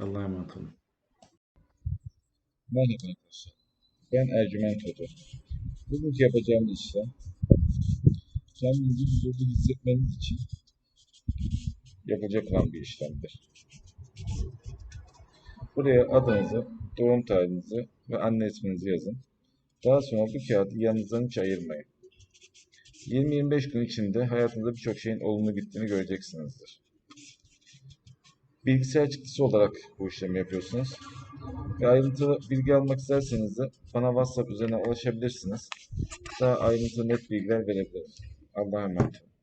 Allah'a emanet olun. Merhaba arkadaşlar. Ben Ercüment Hoca. Bugünkü yapacağımız işlem kendinizi huzurlu hissetmeniz için yapılacak olan bir işlemdir. Buraya adınızı, doğum tarihinizi ve anne isminizi yazın. Daha sonra bu kağıdı yanınızdan hiç ayırmayın. 20-25 gün içinde hayatınızda birçok şeyin olumlu gittiğini göreceksinizdir. Bilgisayar çıktısı olarak bu işlemi yapıyorsunuz. Ve ayrıntılı bilgi almak isterseniz de bana WhatsApp üzerinden ulaşabilirsiniz. Daha ayrıntılı net bilgiler verebilirim. Allah'a emanet olun.